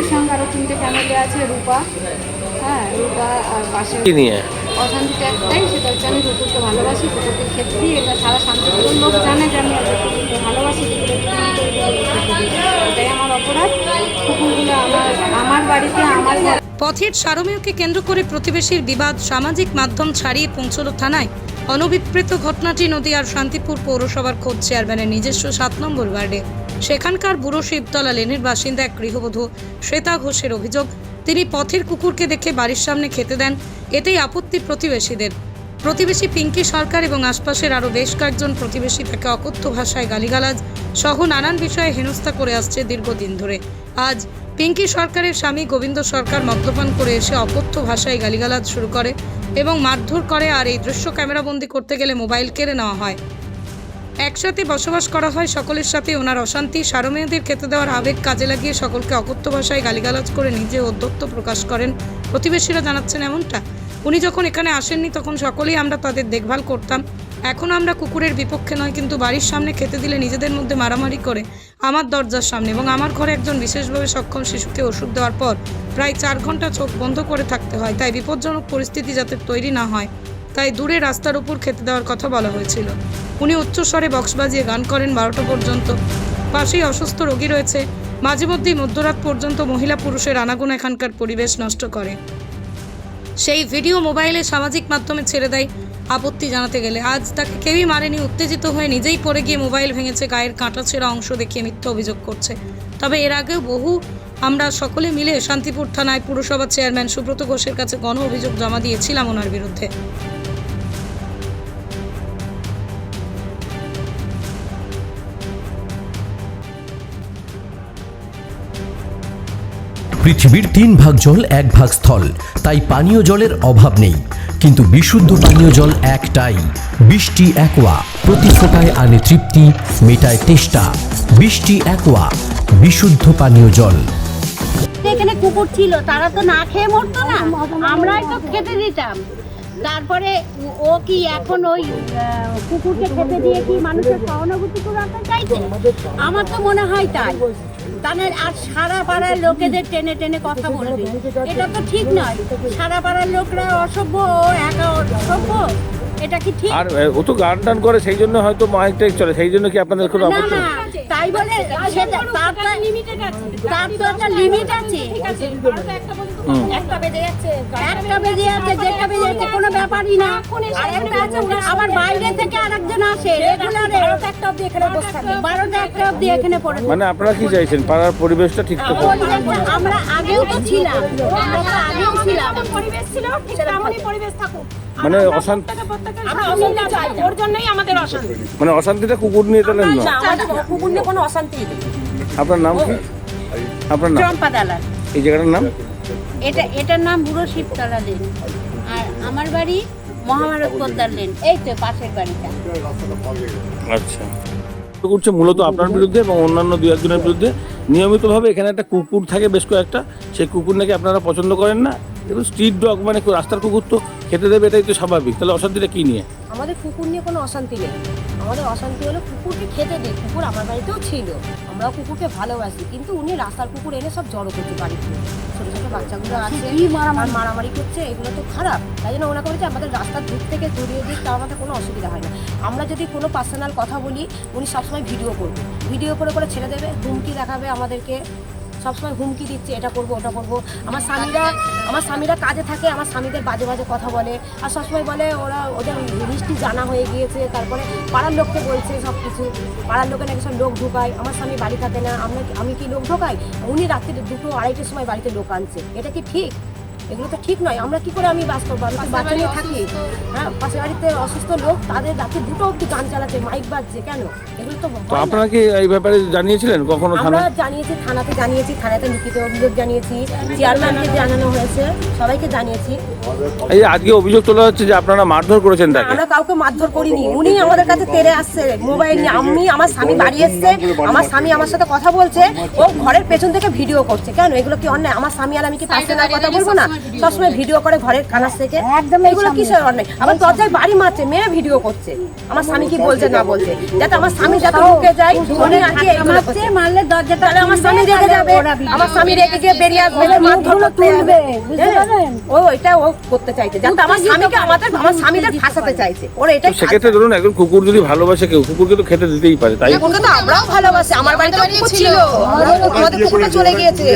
অশান্তির সঙ্গে আরও তিনটে ফ্যামিলি আছে রূপা হ্যাঁ রূপা আর পাশে কি নিয়ে? অশান্তিটা একটাই সেটা হচ্ছে আমি কুকুরকে ভালোবাসি কুকুরকে খেতে এটা সারা শান্তিপুরের লোক জানে যে আমি কুকুরকে ভালোবাসি। এটাই আমার অপরাধ। কুকুরগুলো আমার আমার বাড়িতে আমার পথের সারমেয়কে কেন্দ্র করে প্রতিবেশীর বিবাদ সামাজিক মাধ্যম ছাড়িয়ে পৌঁছল থানায়। অনভিপ্রেত ঘটনাটি নদীয়ার শান্তিপুর পৌরসভার খোঁজ চেয়ারম্যানের নিজস্ব সাত নম্বর ওয়ার্ডে। সেখানকার বুড়ো শিবতলা লেনের বাসিন্দা এক গৃহবধূ, শ্বেতা ঘোষের অভিযোগ, তিনি পথের কুকুরকে দেখে বাড়ির সামনে খেতে দেন। এতেই আপত্তি প্রতিবেশীদের। প্রতিবেশী পিঙ্কি সরকার এবং আশপাশের আরও বেশ কয়েকজন প্রতিবেশী তাকে অকথ্য ভাষায় গালিগালাজ সহ নানান বিষয়ে হেনস্থা করে আসছে দীর্ঘদিন ধরে। আজ পিঙ্কি সরকারের স্বামী গোবিন্দ সরকার মদ্যপান করে এসে অকথ্য ভাষায় গালিগালাজ শুরু করে এবং মারধর করে আর এই দৃশ্য ক্যামেরাবন্দি করতে গেলে মোবাইল কেড়ে নেওয়া হয়। একসাথে বসবাস করা হয় সকলের সাথে। ওনার অশান্তি, সারমেয়দের খেতে দেওয়ার আবেগ কাজে লাগিয়ে সকলকে অকথ্য ভাষায় গালিগালাজ করে নিজে অধ্যত্ত প্রকাশ করেন। প্রতিবেশীরা জানাচ্ছেন এমনটা। উনি যখন এখানে আসেননি, তখন সকলেই আমরা তাদের দেখভাল করতাম। এখন আমরা কুকুরের বিপক্ষে নয়, কিন্তু বাড়ির সামনে খেতে দিলে নিজেদের মধ্যে মারামারি করে আমার দরজার সামনে এবং আমার ঘরে একজন বিশেষভাবে সক্ষম শিশুকে ওষুধ দেওয়ার পর প্রায় চার ঘণ্টা চোখ বন্ধ করে থাকতে হয়। তাই বিপজ্জনক পরিস্থিতি যাতে তৈরি না হয়। তাই দূরে রাস্তার উপর খেতে দেওয়ার কথা বলা হয়েছিল। উনি উচ্চস্বরে বক্স বাজিয়ে গান করেন বারোটা পর্যন্ত। পাশেই অসুস্থ রোগী রয়েছে। মাঝে মধ্যেই মধ্যরাত পর্যন্ত মহিলা পুরুষের আনাগুনা এখানকার পরিবেশ নষ্ট করে। সেই ভিডিও মোবাইলে সামাজিক মাধ্যমে ছেড়ে দেয় আপত্তি জানাতে গেলে। আজ তাকে কেউই মারেনি, উত্তেজিত হয়ে নিজেই পড়ে গিয়ে মোবাইল ভেঙেছে, গায়ের কাঁটা ছেঁড়া অংশ দেখিয়ে মিথ্যা অভিযোগ করছে। তবে এর আগেও বহু আমরা সকলে মিলে শান্তিপুর থানায় পুরসভার চেয়ারম্যান সুব্রত ঘোষের কাছে গণ অভিযোগ জমা দিয়েছিলাম ওনার বিরুদ্ধে। পৃথিবীর তিন ভাগ জল এক ভাগ স্থল। তাই পানীয় জলের অভাব নেই। কিন্তু বিশুদ্ধ পানীয় জল একটাই। বৃষ্টি একোয়া। প্রতি ফোটায় আনে তৃপ্তি, মেটায় তেষ্টা। বৃষ্টি একোয়া। বিশুদ্ধ পানীয় জল। এখানে কুকুর ছিল, তারা তো না খেয়ে মরতো না। আমরাই তো খেতে দিতাম। তারপরে ও- কি এখন ওই কুকুরকে খেতে দিয়ে কি মানুষের সহানুভূতি রাখতে চাইছে? আমার তো মনে হয় তাই। তাহলে আর সারা পাড়ার লোকেদের টেনে টেনে কথা বলবে। এটা তো ঠিক নয়। সারা পাড়ার লোকরা অসভ্য ও একা অসভ্য। এটা কি ঠিক? আর ও তো গান টান করে সেই জন্য হয়তো মাইকটাই চলে। সেই জন্য কি আপনাদের কোনো আপত্তি? তাই বলে তার তো একটা লিমিট আছে। একটা বেজে যাচ্ছে একটা বেজে যাচ্ছে যেটা বেজে যাচ্ছে কোনো ব্যাপারই না। আর একটা আছে আবার বাইরে থেকে আরেকজন আসে রেগুলারে বারোটা একটা অবধি এখানে বসে থাকে বারোটা একটা অবধি এখানে পড়ে মানে আপনারা কি চাইছেন? পাড়ার পরিবেশটা ঠিক আমরা আগেও তো ছিলাম। আমরা আগেও ছিলাম। পরিবেশ ছিল ঠিক তেমনই পরিবেশ থাকুক। মানে অশান্তি আমরা অশান্তি ওর জন্যই আমাদের অশান্তি। মানে অশান্তিটা কুকুর নিয়ে তাহলে না। না কুকুর নিয়ে কোনো অশান্তি নেই। আপনার নাম কি? আপনার নাম? চম্পা দালাল। এই জায়গাটার নাম? এটা এটার নাম বুড়ো শিবতলা লেন। আর আমার বাড়ি মহাভারত পোদ্দার লেন। এই তো পাশের বাড়িটা। আচ্ছা। করছে মূলত আপনার বিরুদ্ধে এবং অন্যান্য দু একজনের বিরুদ্ধে। নিয়মিতভাবে এখানে একটা কুকুর থাকে বেশ কয়েকটা। সেই কুকুর নাকি আপনারা পছন্দ করেন না? দেখুন স্ট্রিট ডগ মানে রাস্তার কুকুর তো খেতে দেবে এটাই তো স্বাভাবিক। তাহলে অশান্তিটা কী নিয়ে? আমাদের কুকুর নিয়ে কোনো অশান্তি নেই। আমাদের অশান্তি হলো কুকুরকে খেতে দেয় কুকুর আমার বাড়িতেও ছিল। আমরাও কুকুরকে ভালোবাসি কিন্তু উনি রাস্তার কুকুর এনে সব জড়ো করতে পারি ছোটো ছোটো বাচ্চাগুলো আছে আর মারামারি? করছে এগুলো তো খারাপ। তাই জন্য ওনাকে বলেছে আমাদের রাস্তার দিক থেকে দূরিয়ে দিক তাও আমাদের কোনো অসুবিধা হয় না। আমরা যদি কোনো পার্সোনাল কথা বলি উনি সবসময় ভিডিও করবে। ভিডিও করে করে ছেড়ে দেবে হুমকি দেখাবে আমাদেরকে। সবসময় হুমকি দিচ্ছে, এটা করব, ওটা করব। আমার স্বামীরা আমার স্বামীরা কাজে থাকে, আমার স্বামীদের বাজে বাজে কথা বলে। আর সবসময় বলে, ওরা ওদের মিষ্টি জানা হয়ে গিয়েছে, তারপরে পাড়ার লোককে বলছে সব কিছু পাড়ার লোকে নাকি সব লোক ঢোকায়, আমার স্বামী বাড়ি থাকে না, আমরা আমি কি লোক ঢোকাই? উনি রাত্রে দুটো আড়াইটের সময় বাড়িতে লোক আনছে। এটা কি ঠিক? এগুলো তো ঠিক নয়। আমরা কি করে আমি বাস করব আমি তো বাচ্চা নিয়ে থাকি? হ্যাঁ পাশের বাড়িতে অসুস্থ লোক তাদের রাতে দুটো অব্দি গান চালাচ্ছে মাইক বাজছে কেন? এগুলো তো তো আপনারা কি এই ব্যাপারে জানিয়েছিলেন কখনো আমরা জানিয়েছি থানাতে জানিয়েছি থানাতে লিখিত অভিযোগ জানিয়েছি চেয়ারম্যানকে জানানো হয়েছে সবাইকে জানিয়েছি। এই আজকে অভিযোগ তোলা হচ্ছে যে আপনারা মারধর করেছেন তাকে। আমরা কাউকে মারধর করিনি। উনি আমাদের কাছে তেড়ে আসছে মোবাইল নিয়ে। আমি আমার স্বামী বাড়ি এসছে আমার স্বামী আমার সাথে কথা বলছে ও ঘরের পেছন থেকে ভিডিও করছে। কেন? এগুলো কি অন্যায়? আমার স্বামী আর আমি কি পার্সোনাল কথা বলব না? সবসময় ভিডিও করে ঘরের কানাস থেকে। একদম এগুলো কিসের অন্যায়? আবার দরজায় বাড়ি মারছে মেরে ভিডিও করছে। আমার স্বামী কি বলছে না বলছে? যাতে আমার স্বামী যাতে ঢুকে যায়। মারলে দরজাটা তাহলে আমার স্বামী রেগে যাবে। আমার স্বামী রেগে গিয়ে বেরিয়ে আসবে মারধর করতে যাবে। হ্যাঁ, ও এটা ও করতে চাইছে যাতে আমার স্বামীকে আমাদের আমার স্বামীদের ফাঁসাতে চাইছে। ওরা এটাই সেক্ষেত্রে ধরুন একজন কুকুর যদি ভালোবাসে কেউ কুকুরকে তো খেতে দিতেই পারে তাই? কুকুরকে তো আমরাও ভালোবাসি আমার বাড়িতে কুকুর ছিল। আমাদের কুকুরটা চলে গিয়েছে।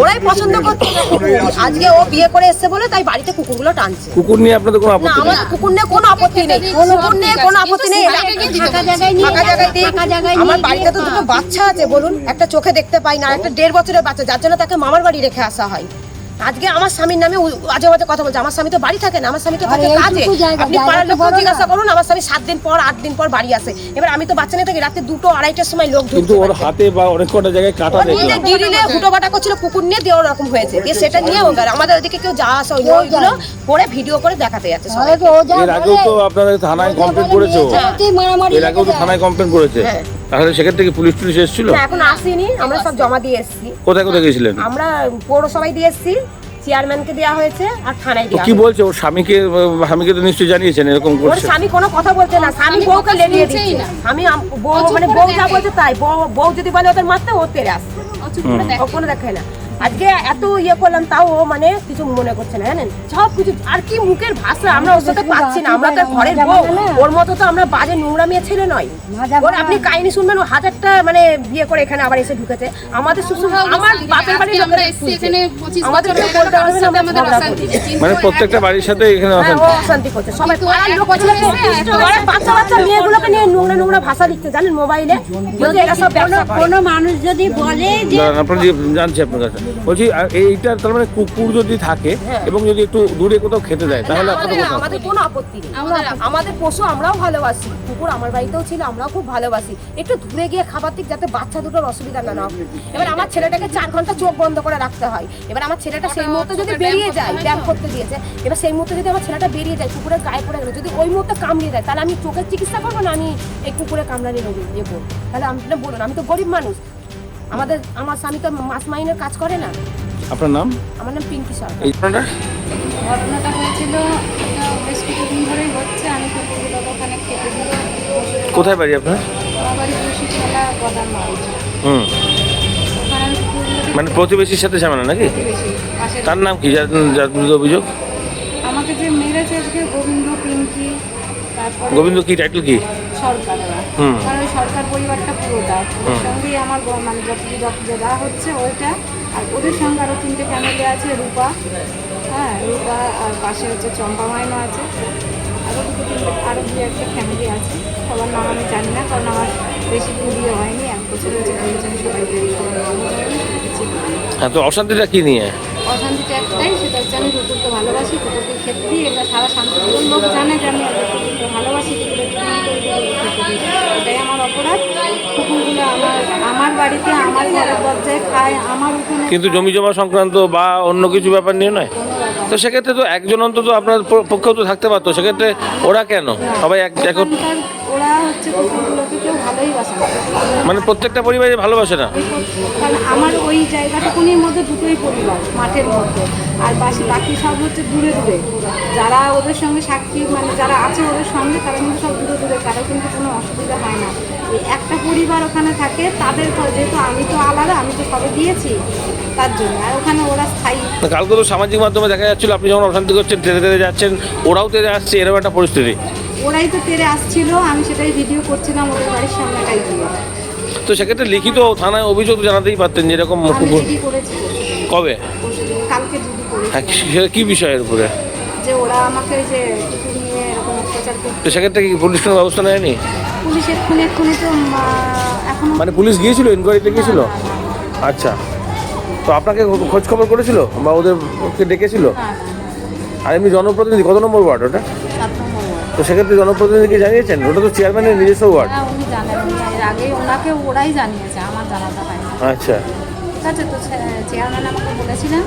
ওরাই পছন্দ করতো। আজকে ও বিয়ে করে এসেছে বলে তাই বাড়িতে কুকুরগুলো টানছে। কুকুর নিয়ে আপনাদের কোনো আপত্তি নেই? আমাদের কুকুর নিয়ে কোনো আপত্তি নেই। কুকুর নিয়ে কোনো আপত্তি নেই। ফাঁকা জায়গায় নিয়ে ফাঁকা জায়গায় দিই। ফাঁকা জায়গায় আমার বাড়িতে তো দুটো বাচ্চা আছে বলুন। একটা চোখে দেখতে পাই না একটা দেড় বছরের বাচ্চা যার জন্য তাকে মামার বাড়ি রেখে আসা হয়। আজকে আমার স্বামীর নামে আজে বাজে কথা বলছে। আমার স্বামী তো বাড়ি থাকে না আমার স্বামী তো থাকে কাজে। আপনি পাড়ার না। জিজ্ঞাসা করুন আমার স্বামী সাত দিন পর আট দিন পর বাড়ি আসে এবার আমি তো বাচ্চা নিয়ে থাকি রাতে দুটো আড়াইটার সময় লোক কিন্তু ওর হাতে বা অনেক কটা জায়গায় কাটা দেখলাম। গিরিলে হুটো বাটা করছিল কুকুর নিয়ে দিয়ে ওরকম হয়েছে। দিয়ে সেটা নিয়ে ও আমাদের ওদিকে কেউ যা আসা ওইগুলো করে ভিডিও করে দেখাতে যাচ্ছে সবাই তাহলে তো ও যা এর আগেও তো আপনাদের থানায় কমপ্লেন করেছে এর আগেও তো থানায় কমপ্লেন করেছে। হ্যাঁ। তাহলে সেক্ষেত্রে কি পুলিশ টুলিশ এসেছিল? না, এখন আসিনি। আমরা সব জমা দিয়ে এসেছি। কোথায় কোথায় গেছিলেন আমরা পৌরসভায় দিয়ে এসেছি। চেয়ারম্যানকে দেওয়া হয়েছে আর থানায় দেওয়া কি বলছে? ওর স্বামীকে স্বামীকে তো নিশ্চয়ই জানিয়েছেন এরকম করছে। ওর স্বামী কোনো কথা বলছে না। স্বামী বউকে লেলিয়ে দিচ্ছে। স্বামী আম- বউ মানে বউ যা বলছে তাই। বউ বউ যদি বলে ওদের মারতে ও তেরে আসছে ও কোনো দেখায় না। আজকে এত ইয়ে করলাম তাও ও মানে কিছু মনে করছে না জানেন? সব কিছু আর কি মুখের ভাষা আমরা ওর সাথে পাচ্ছি না আমরা তো ঘরের বউ। ওর মতো তো আমরা বাজে নোংরা মেয়ে ছেলে নয়। ওর আপনি কাহিনী শুনবেন ও হাজারটা মানে বিয়ে করে এখানে আবার এসে ঢুকেছে। আমাদের শ্বশুর আমার বাপের বাড়ির আমরা এসেছি এখানে আমাদের বছর অশান্তি। মানে প্রত্যেকটা বাড়ির সাথে এখানে হ্যাঁ, অশান্তি। করছে। সবাই লোক বাচ্চা বাচ্চা মেয়েগুলোকে নিয়ে নোংরা নোংরা ভাষা লিখতে জানেন মোবাইলে? যদি এরা সব কোনো মানুষ যদি বলে যে আপনার জানছি আপনার কাছে। বলছি আর এইটা তার মানে কুকুর যদি থাকে এবং যদি একটু দূরে কোথাও খেতে দেয় তাহলে আমাদের- কোনো আপত্তি নেই? আমাদের পশু আমরাও ভালোবাসি। কুকুর আমার বাড়িতেও ছিল আমরাও খুব ভালোবাসি। একটু দূরে গিয়ে খাবার দিক যাতে বাচ্চা দুটোর অসুবিধা না হয়। এবার আমার ছেলেটাকে চার ঘণ্টা চোখ বন্ধ করে রাখতে হয়। এবার আমার ছেলেটা সেই মুহূর্তে যদি বেরিয়ে যায় ব্যায়াম করতে দিয়েছে এবার সেই মুহূর্তে যদি আমার ছেলেটা বেরিয়ে যায় কুকুরের গায়ে পড়ে গেলো যদি ওই মুহূর্তে কামড়িয়ে দেয় তাহলে আমি চোখের চিকিৎসা করব না আমি এই কুকুরে কামড়ানি নেব ইয়ে করব? তাহলে আপনি বলুন আমি তো গরিব মানুষ। আমাদের আমার স্বামী তো মাস মাইনের কাজ করে না। আপনার নাম? আমার নাম পিঙ্কি সরকার। এই ঘটনাটা? ঘটনাটা হয়েছিল বেশ কিছুদিন ধরেই হচ্ছে আমি ওখানে খেতে কোথায় বাড়ি আপনার? বাড়ি হুম। মানে প্রতিবেশীর সাথে ঝামেলা নাকি? তার নাম কি? যার যার বিরুদ্ধে অভিযোগ? আমাকে যে মেরেছে আজকে গোবিন্দ পিঙ্কি তারপরে গোবিন্দ কি? টাইটেল কি? সরকার। কারণ সরকার পরিবারটা পুরোটা। ওর সঙ্গেই আমার মানে যা হচ্ছে ওইটা। আর ওদের সঙ্গে আরও তিনটে ফ্যামিলি আছে রূপা। হ্যাঁ রূপা আর পাশে হচ্ছে চম্পা মাইনও আছে। আরও দুটো তিনটে আরও দু একটা ফ্যামিলি আছে। সবার নাম আমি জানি না কারণ আমার বেশি বিয়ে হয়নি। এক বছর হয়েছে না। হ্যাঁ অশান্তিটা কি নিয়ে? অশান্তিটা একটাই সেটা হচ্ছে আমি কুকুরকে ভালোবাসি দিই এটা সারা শান্তিপুরের লোক জানে যে আমি ভালোবাসি এটাই আমার অপরাধ। কুকুরগুলো আমার আমার বাড়িতে আমার ঘরের দরজায় খায় আমার উঠোনে কিন্তু জমি জমা সংক্রান্ত বা অন্য কিছু ব্যাপার নিয়ে নয়। তো সেক্ষেত্রে তো একজন অন্তত আপনার পক্ষেও তো থাকতে পারতো। সেক্ষেত্রে ওরা কেন? সবাই এক ওরা হচ্ছে কুকুরগুলোকে কেউ ভালোই বাসে না। মানে প্রত্যেকটা পরিবারে ভালোবাসে না? কারণ আমার ওই জায়গাটুকুনির মধ্যে দুটোই পরিবার মাঠের মধ্যে। আর বাসি বাকি সব হচ্ছে দূরে দূরে। যারা ওদের সঙ্গে সাক্ষী মানে যারা আছে ওদের সঙ্গে তারা কিন্তু সব দূরে দূরে। কারও কিন্তু কোনো অসুবিধা হয় না। এই একটা পরিবার ওখানে থাকে তাদের পর যেহেতু আমি তো আলাদা আমি তো সবে দিয়েছি তার জন্য। আর ওখানে ওরা স্থায়ী। কালকে তো সামাজিক মাধ্যমে দেখা যাচ্ছিল আপনি যখন অশান্তি করছেন তেরে তেরে যাচ্ছেন ওরাও তেরে আসছে এরকম একটা পরিস্থিতি। ওরাই তো তেরে আসছিল আমি সেটাই ভিডিও করছিলাম ওদের বাড়ির সামনেটাই দিয়ে। তো সেক্ষেত্রে লিখিত থানায় অভিযোগ জানাতেই পারতেন যেরকম কবে? কালকে হ্যাঁ কি- সেটা কি বিষয়ের উপরে? যে ওরা আমাকে যে নিয়ে এরকম অত্যাচার তো সেক্ষেত্রে কি পুলিশ কোনো ব্যবস্থা নেয়নি? পুলিশের খুনে খুনে তো এখনও মানে পুলিশ গিয়েছিল ইনকোয়ারিতে গিয়েছিল? আচ্ছা। তো আপনাকে খোঁজ খবর করেছিল? বা ওদের ডেকেছিল? আর এমনি জনপ্রতিনিধি কত নম্বর ওয়ার্ড ওটা। তো সেক্ষেত্রে জনপ্রতিনিধিকে জানিয়েছেন ওটা তো চেয়ারম্যানের নিজস্ব ওয়ার্ড হ্যাঁ উনি জানেন উনি এর আগেই ওনাকে ওরাই জানিয়েছে আমার জানাতে হয়নি। আচ্ছা। ঠিক আছে তো চেয়ারম্যান আমাকে বলেছিলেন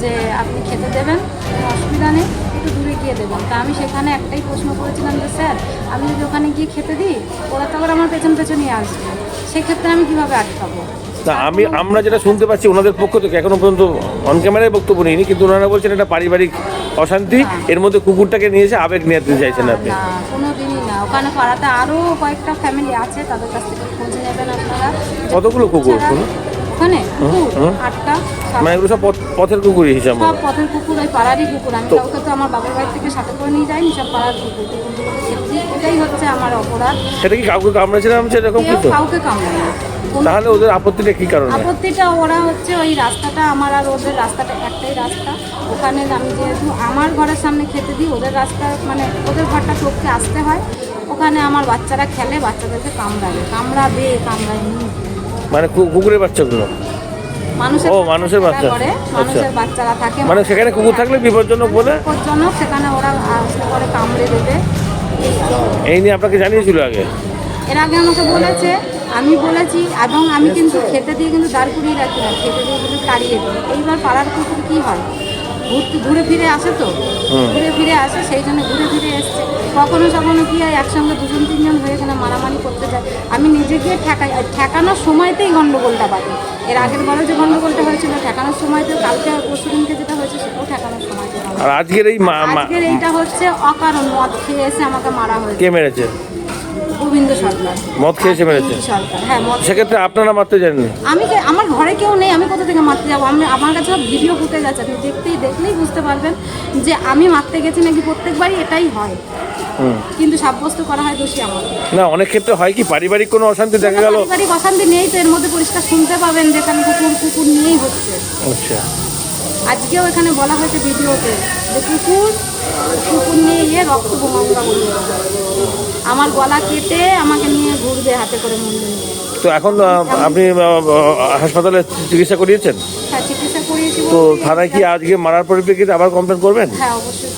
যে আপনি খেতে দেবেন কোনো অসুবিধা নেই একটু দূরে গিয়ে দেবেন। তা আমি সেখানে একটাই প্রশ্ন করেছিলাম যে স্যার আমি যদি ওখানে গিয়ে খেতে দিই ওরা তো আবার আমার পেছন পেছনই আসবে। সেক্ষেত্রে আমি কীভাবে আটকাবো তা আমি আমরা যেটা শুনতে পাচ্ছি ওনাদের পক্ষ থেকে এখনও পর্যন্ত অন ক্যামেরায় বক্তব্য নিইনি কিন্তু ওনারা বলছেন এটা পারিবারিক অশান্তি এর মধ্যে কুকুরটাকে নিয়ে এসে আবেগ নিয়ে চাইছেন আপনি। না কোনো দিনই না। ওখানে পাড়াতে আরও কয়েকটা ফ্যামিলি আছে তাদের কাছ থেকে খোঁজ নেবেন আপনারা। কতগুলো কুকুর শুনুন? ওখানে কুকুর আটটা মানে এগুলো সব পথ- পথের কুকুরই হিসাব সব পথের কুকুর ওই পাড়ারই কুকুর। আমি কাউকে তো আমার বাবার বাড়ি থেকে সাথে করে নিয়ে যাইনি সব পাড়ার কুকুর। এটাই হচ্ছে আমার অপরাধ। সেটা কি কাউকে কামড়েছিলাম সেরকম কিছু? কাউকে কামড়ায় তাহলে ওদের আপত্তিটা কি কারণে? আপত্তিটা ওরা হচ্ছে ওই রাস্তাটা আমার আর ওদের রাস্তাটা একটাই রাস্তা। ওখানে আমি যেহেতু আমার ঘরের সামনে খেতে দিই ওদের রাস্তা মানে ওদের ঘরটা টপকে আসতে হয়। ওখানে আমার বাচ্চারা খেলে বাচ্চাদেরকে কামড়াবে কামড়াবে কামড়ায়নি। মানে কুকুরের বাচ্চাগুলো? মানুষের ও, মানুষের বাচ্চা। করে মানুষের বাচ্চারা থাকে। মানে সেখানে কুকুর থাকলে বিপজ্জনক বলে? বিপজ্জনক সেখানে ওরা আসতে করে কামড়ে দেবে। এই নিয়ে আপনাকে জানিয়েছিল আগে? এর আগে আমাকে বলেছে আমি বলেছি এবং আমি কিন্তু খেতে দিয়ে কিন্তু দাঁড় করিয়ে রাখি না খেতে দিয়ে কিন্তু তাড়িয়ে দিই। এইবার পাড়ার কুকুর কী হয়? ঘুরতে ঘুরে ফিরে আসে তো? ঘুরে ফিরে আসে সেই জন্য ঘুরে ফিরে এসছে। কখনো কখনো কি হয় একসঙ্গে দুজন তিনজন হয়ে গেলে মারামারি করতে যায়। আমি নিজে গিয়ে ঠেকাই আর ঠেকানোর সময়তেই গন্ডগোলটা বাজে এর আগের বারও যে গন্ডগোলটা হয়েছিল ঠেকানোর সময়তেও কালকে পরশু দিনকে যেটা হয়েছে আর আজকের এই মা- আজকের এইটা হচ্ছে অকারণ মদ খেয়ে এসে আমাকে মারা হয়েছে। কে মেরেছে? গোবিন্দ সরকার। মদ খেয়ে মেরেছে? সরকার হ্যাঁ মদ। সেক্ষেত্রে আপনারা মারতে জানেন আমি কে- আমার ঘরে কেউ নেই আমি কোথা থেকে মারতে যাব? আমি আমার কাছে সব ভিডিও ফুটেজ আছে আপনি দেখতেই দেখলেই বুঝতে পারবেন যে আমি মারতে গেছি নাকি প্রত্যেকবারই এটাই হয়। কিন্তু সাব্যস্ত করা হয় দোষী আমার। না অনেক ক্ষেত্রে হয় কি পারিবারিক কোনো অশান্তি দেখা গেল? পারিবারিক অশান্তি নেই তো এর মধ্যে পরিষ্কার শুনতে পাবেন যেখানে কুকুর কুকুর নিয়েই হচ্ছে। আচ্ছা। আজকেও এখানে বলা হয়েছে ভিডিওতে যে কুকুর কুকুর নিয়ে গিয়ে রক্ত বোমাঙ্গা বলবে আমার গলা কেটে আমাকে নিয়ে ঘুরবে হাতে করে মন্দির তো এখন আপনি হাসপাতালে চিকিৎসা করিয়েছেন? হ্যাঁ চিকিৎসা করিয়েছি তো থানায় কি আজকে মারার পরিপ্রেক্ষিতে আবার কমপ্লেন করবেন? হ্যাঁ অবশ্যই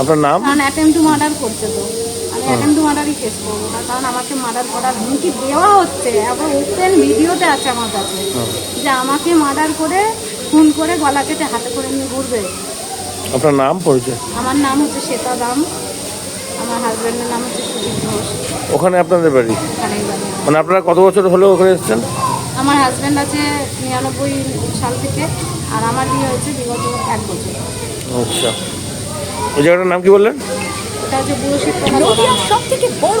আপনার নাম? কারণ অ্যাটেম্প টু মার্ডার করছে তো। আমি অ্যাটেম্প টু মার্ডারই কেস করব। কারণ আমাকে মার্ডার করার হুমকি দেওয়া হচ্ছে। আবার ওপেন ভিডিওতে আছে আমার কাছে। যে আমাকে মার্ডার করে খুন করে গলা কেটে হাতে করে নিয়ে ঘুরবে। আপনার নাম পরিচয়? আমার নাম হচ্ছে শ্বেতা দাম। আমার হাজব্যান্ডের নাম হচ্ছে সুদীপ ঘোষ। ওখানে আপনাদের বাড়ি? ওখানেই বাড়ি। মানে আপনারা কত বছর হলো ওখানে এসেছেন? আমার হাজব্যান্ড আছে নিরানব্বই সাল থেকে আর আমার বিয়ে হয়েছে বিগত এক বছর। আচ্ছা। ওই জায়গাটার নাম কি বললেন? এটা হচ্ছে বুড়ো নদিয়ার সব থেকে বড়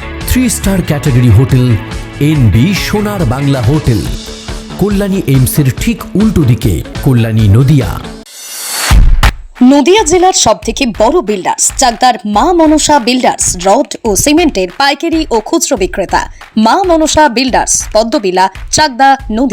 three star category hotel N B Sonar Bangla hotel Kalyani এইমসের ঠিক উল্টো দিকে কল্যাণী নদিয়া নদিয়া জেলার সব থেকে বড় বিল্ডার্স চাকদার মা মনসা বিল্ডার্স রড ও সিমেন্টের পাইকারি ও খুচরো বিক্রেতা। মা মনসা বিল্ডার্স পদ্মবিলা, চাকদা, নদী।